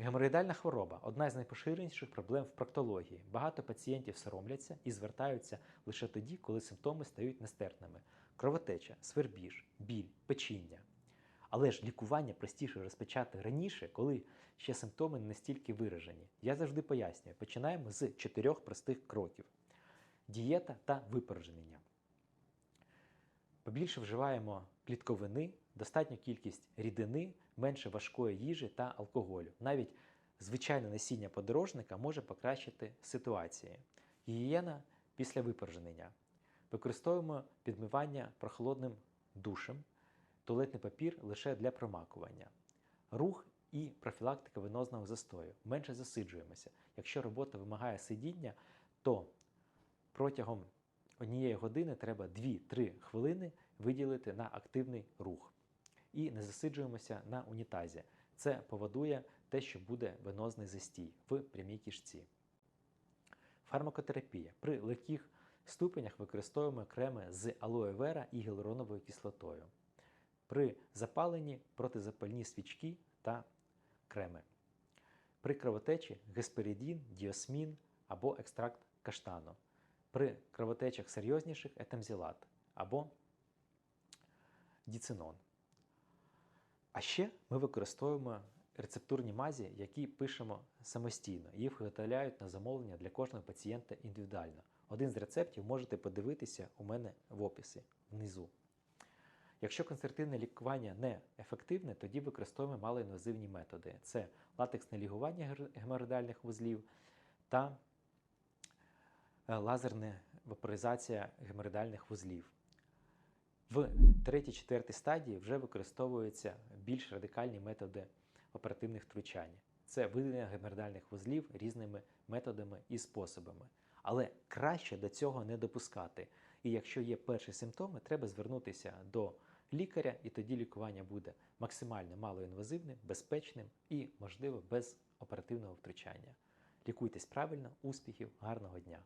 Геморроїдальна хвороба одна з найпоширеніших проблем в проктології. Багато пацієнтів соромляться і звертаються лише тоді, коли симптоми стають нестерпними: кровотеча, свербіж, біль, печіння. Але ж лікування простіше розпочати раніше, коли ще симптоми не настільки виражені. Я завжди пояснюю, починаємо з чотирьох простих кроків: дієта та випорожнення. Побільше вживаємо клітковини, достатню кількість рідини, менше важкої їжі та алкоголю. Навіть звичайне насіння подорожника може покращити ситуацію. Гігієна після випорожнення. Використовуємо підмивання прохолодним душем, туалетний папір лише для промакування. Рух і профілактика венозного застою. Менше засиджуємося. Якщо робота вимагає сидіння, то протягом однієї години треба 2-3 хвилини виділити на активний рух. І не засиджуємося на унітазі. Це поводує те, що буде венозний застій в прямій кишці. Фармакотерапія. При легких ступенях використовуємо креми з алоe вера і гіалуроновою кислотою. При запаленні протизапальні свічки та креми. При кровотечі гесперидін, діосмін або екстракт каштану. При кровотечах серйозніших етамзілат або діцинон. А ще ми використовуємо рецептурні мазі, які пишемо самостійно. Їх виготовляють на замовлення для кожного пацієнта індивідуально. Один з рецептів можете подивитися у мене в описі внизу. Якщо концертивне лікування не ефективне, тоді використовуємо малоінвазивні методи: це латексне лігування геморроїдальних вузлів та е, лазерна вапоризація геморроїдальних вузлів. В 3-4 стадії вже використовуються більш радикальні методи оперативних втручань. Це видалення геморроїдальних вузлів різними методами і способами. Але краще до цього не допускати. І якщо є перші симптоми, треба звернутися до лікаря, і тоді лікування буде максимально малоінвазивним, безпечним і, можливо, без оперативного втручання. Лікуйтесь правильно, успіхів, гарного дня!